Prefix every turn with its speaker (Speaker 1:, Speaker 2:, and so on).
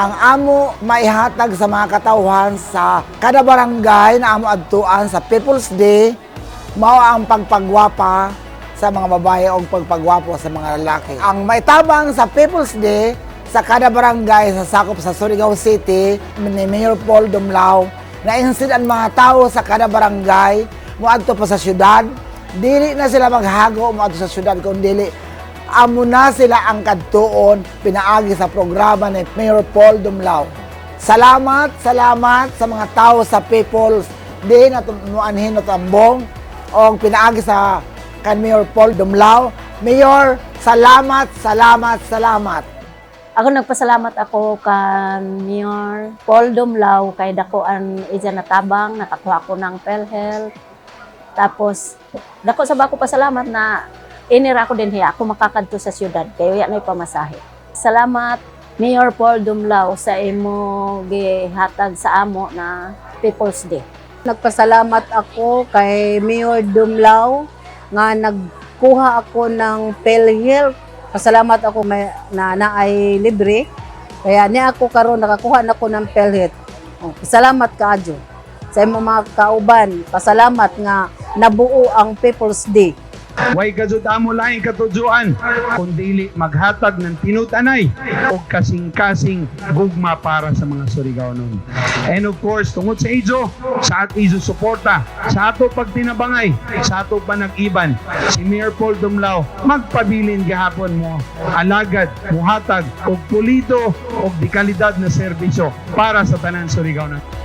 Speaker 1: ang amo maihatag sa mga katawhan sa kada barangay na amo adtuan sa People's Day mao ang pagpagwapa sa mga babae o pagpagwapo sa mga lalaki. Ang maitabang sa People's Day sa kada barangay sa sakop sa Surigao City ni Mayor Paul Dumlao na instead ang mga tao sa kada barangay moadto pa sa syudad dili na sila maghago moadto sa syudad kundi amo na sila ang kadtuon pinaagi sa programa ni Mayor Paul Dumlao. Salamat, salamat sa mga tao sa People's Day na tumuanhin at ambong o pinaagi sa kan Mayor Paul Dumlao. Mayor, salamat, salamat, salamat.
Speaker 2: Ako nagpasalamat ako kan Mayor Paul Dumlao kay dako ang isa natabang nakakuha ko ng PhilHealth. Tapos dako sa bako pasalamat na inira ko din hiya ako makakadto sa syudad kay uya na pamasahe. Salamat Mayor Paul Dumlao sa imo gihatag sa amo na People's Day.
Speaker 3: Nagpasalamat ako kay Mayor Dumlao nga nagkuha ako ng PhilHealth. Pasalamat ako may, na naay libre. Kaya niya ako karon nakakuha na ako ng PhilHealth. Oh, pasalamat ka adyo. Sa imo mga kauban, pasalamat nga nabuo ang People's Day.
Speaker 4: Way gajud amo laing katujuan kundi maghatag ng tinutanay o kasing-kasing gugma para sa mga Surigaonon. And of course, tungod sa Ijo, sa at Ijo suporta, sa ato pagtinabangay, sa ato panag-iban, si Mayor Paul Dumlao magpabilin gahapon mo alagad, muhatag og pulido og dikalidad na serbisyo para sa tanan Surigaonon.